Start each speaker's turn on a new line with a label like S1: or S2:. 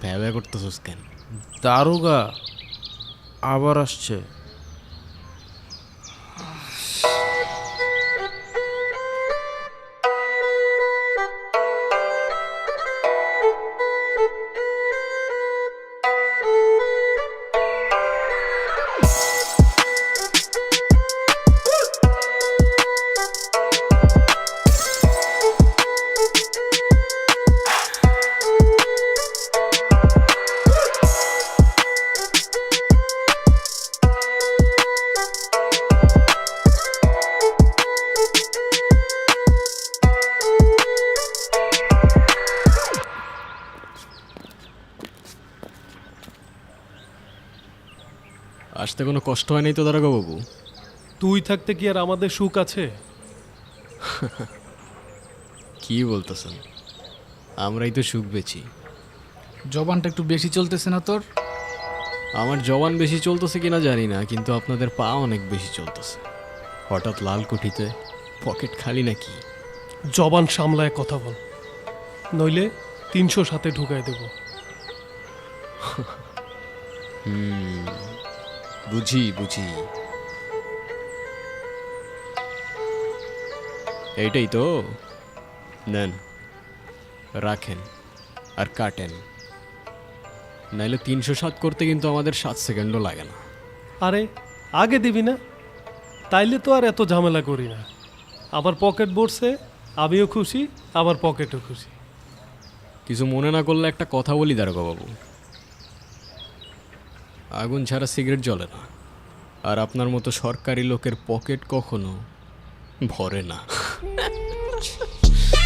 S1: ভ্যাবা করতেছিস কেন?
S2: দারোগা আবার আসছে।
S1: আসতে কোনো কষ্ট হয় নাই তো দারোগা বাবু
S3: তুই থাকতে কি আর আমাদের সুখ আছে?
S1: কি বলতেছেন? আমরাই তো সুখ বেছি
S4: জবানটা একটু বেশি চলতেছে না তোর?
S1: আমার জবান বেশি চলতেছে কিনা জানি না কিন্তু আপনাদের পা অনেক বেশি চলতেছে। হঠাৎ লাল কুঠিতে পকেট খালি নাকি?
S3: জবান সামলায় কথা বল নইলে তিনশো সাথে ঢুকাই দেব।
S1: বুঝি বুঝি। এইটাই তো। নেন রাখেন আর কাটেন। নাইলে তিনশো সাত করতে কিন্তু আমাদের সাত সেকেন্ডও লাগে না।
S3: আরে আগে দিবি না? তাইলে তো আর এত ঝামেলা করি না। আমার পকেট ভরছে আমিও খুশি আমার পকেটও খুশি।
S1: কিছু মনে না করলে একটা কথা বলি দারোগা বাবু আগুন ছাড়া সিগারেট জ্বলে না। আর আপনার মতো সরকারি লোকের পকেট কখনো ভরে না।